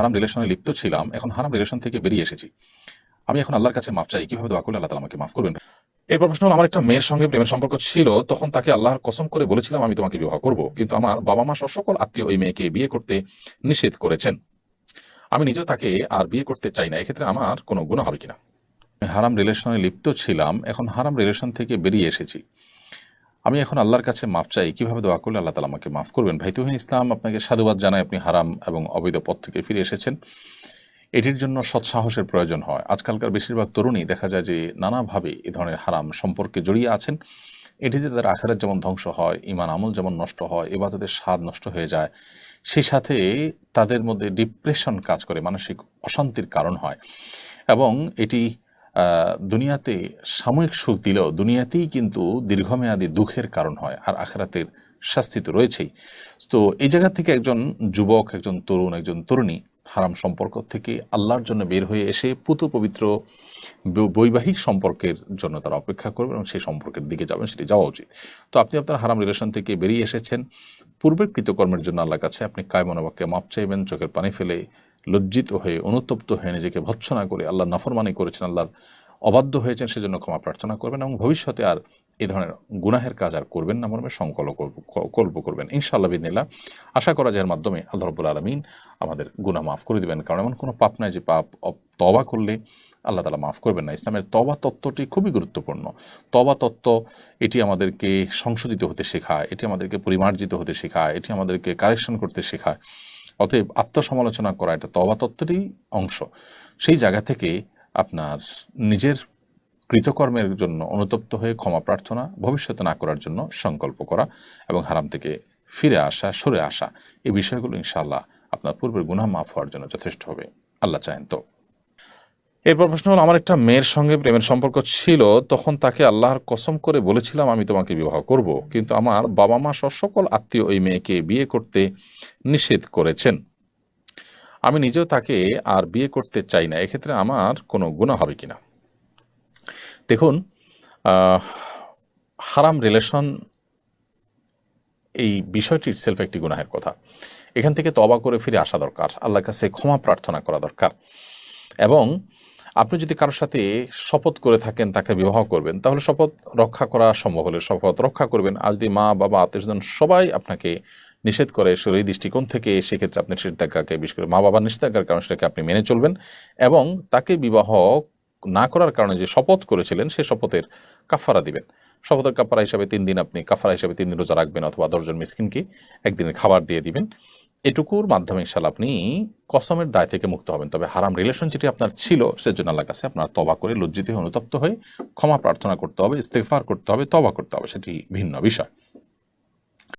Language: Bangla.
হারাম রিলেশনে লিপ্ত ছিলাম, এখন হারাম রিলেশন থেকে বেরিয়ে এসেছি। আমি এখন আল্লাহর কাছে মাপ চাই, কীভাবে দোয়া করলে আল্লাহ তালা আমাকে মাফ করবেন? এরপর প্রশ্ন আমার একটা মেয়ের সঙ্গে প্রেমের সম্পর্ক ছিল, তখন তাকে আল্লাহর কসম করে বলেছিলাম, আমি তোমাকে বিবাহ করব। কিন্তু আমার বাবা মা সকল আত্মীয় ওই মেয়েকে বিয়ে করতে নিষেধ করেছেন। আমি নিজেও তাকে আর বিয়ে করতে চাই না, এক্ষেত্রে আমার কোনো গুণ হবে কিনা? হারাম রিলেশনে লিপ্ত ছিলাম, এখন হারাম রিলেশন থেকে বেরিয়ে এসেছি। আমি এখন আল্লাহর কাছে মাপ চাই, কীভাবে দোয়া করলে আল্লাহ তালা আমাকে মাফ করবেন? ভাই তুহিন ইসলাম আপনাকে সাধুবাদ জানাই আপনি হারাম এবং অবৈধ পথ থেকে ফিরে এসেছেন। এটির জন্য সৎসাহসের প্রয়োজন হয়। আজকালকার বেশিরভাগ তরুণী দেখা যায় যে নানাভাবে এ ধরনের হারাম সম্পর্কে জড়িয়ে আছেন। এটিতে তাদের আখেরাত যেমন ধ্বংস হয় ইমান আমল যেমন নষ্ট হয় এবার তাদের স্বাদ নষ্ট হয়ে যায়, সেই সাথে তাদের মধ্যে ডিপ্রেশন কাজ করে, মানসিক অশান্তির কারণ হয়। এবং এটি দুনিয়াতে সাময়িক সুখ দিলেও দুনিয়াতেই কিন্তু দীর্ঘমেয়াদী দুঃখের কারণ হয় আর আখরাতের শাস্তি তো রয়েছেই। তো এই জায়গা থেকে একজন যুবক, একজন তরুণ, একজন তরুণী হারাম সম্পর্ক থেকে আল্লাহর জন্য বের হয়ে এসে পুত পবিত্র বৈবাহিক সম্পর্কের জন্য তারা অপেক্ষা করবেন এবং সেই সম্পর্কের দিকে যাবেন, সেটি যাওয়া উচিত। তো আপনি আপনার হারাম রিলেশন থেকে বেরিয়ে এসেছেন। পূর্বের কৃতকর্মের জন্য আল্লাহর কাছে আপনি কায় মনোবাক্যে মাপ চাইবেন, চোখের পানি ফেলে লজ্জিত হয়ে, অনুতপ্ত হয়ে নিজেকে ভৎসনা করে আল্লাহ নফরমানি করেছেন, আল্লাহর অবাধ্য হয়েছেন, সেজন্য ক্ষমা প্রার্থনা করবেন এবং ভবিষ্যতে আর এই ধরনের গুনাহের কাজ আর করবেন না মর্মে সংকল্প কল্প করবেন। ইনশাআল্লাহ বিদিনিল্লাহ আশা করা যায় এর মাধ্যমে আল্লাহ রব্বুল আলমিন আমাদের গুনাহ মাফ করে দিবেন, কারণ এমন কোনো পাপ নাই যে পাপ তবা করলে আল্লাহ তালা মাফ করবেন না। ইসলামের তবা তত্ত্বটি খুবই গুরুত্বপূর্ণ। তবা তত্ত্ব, এটি আমাদেরকে সংশোধিত হতে শেখায়, এটি আমাদেরকে পরিমার্জিত হতে শেখায়, এটি আমাদেরকে কারেকশন করতে শেখায়। অতএব আত্মসমালোচনা করা, এটা তবাতত্ত্বেরই অংশ। সেই জায়গা থেকে আপনার নিজের কৃতকর্মের জন্য অনুতপ্ত হয়ে ক্ষমা প্রার্থনা, ভবিষ্যতে না করার জন্য সংকল্প করা এবং হারাম থেকে ফিরে আসা, সরে আসা, এই বিষয়গুলো ইনশাল্লাহ আপনার পূর্বের গুনাহ মাফ হওয়ার জন্য যথেষ্ট হবে। আল্লাহ চাহেন তো এরপর প্রশ্ন হলো, আমার একটা মেয়ের সঙ্গে প্রেমের সম্পর্ক ছিল, তখন তাকে আল্লাহর কসম করে বলেছিলাম, আমি তোমাকে বিবাহ করব। কিন্তু আমার বাবা মা সকল আত্মীয় ওই মেয়েকে বিয়ে করতে নিষেধ করেছেন। আমি নিজেও তাকে আর বিয়ে করতে চাই না, এক্ষেত্রে আমার কোনো গুণা হবে কি না দেখুন হারাম রিলেশন এই বিষয়টি ইটসেলফ একটি গুনাহের কথা। এখান থেকে তবা করে ফিরে আসা দরকার, আল্লাহর কাছে ক্ষমা প্রার্থনা করা দরকার। এবং আপনি যদি কারোর সাথে শপথ করে থাকেন, তাকে বিবাহ করবেন, তাহলে শপথ রক্ষা করা সম্ভব হলে শপথ রক্ষা করবেন। আর যদি মা, বাবা আত্মীয়স্বজন সবাই আপনাকে নিষেধ করে সেই দৃষ্টিকোণ থেকে, সেক্ষেত্রে আপনি নিষেধাজ্ঞাকে বিশেষ করে মা, বাবার নিষেধাজ্ঞার কারণ সেটাকে আপনি মেনে চলবেন এবং তাকে বিবাহ না করার কারণে যে শপথ করেছিলেন, সে শপথের কাফারা দিবেন। শপথের কাপড়া হিসাবে তিন দিন আপনি কাফারা হিসাবে তিন দিন রোজা রাখবেন অথবা দশজন মিসকিনকে একদিনের খাবার দিয়ে দিবেন। এটুকুর মাধ্যমে ইনশাল্লাহ আপনি কসমের দায় থেকে মুক্ত হবেন। তবে হারাম রিলেশন যেটি আপনার ছিল, সেজন্য আল্লাহ কাছে আপনার তবা করে লজ্জিত হয়ে অনুতপ্ত হয়ে ক্ষমা প্রার্থনা করতে হবে ইস্তেফার করতে হবে তবা করতে হবে। সেটি ভিন্ন বিষয়।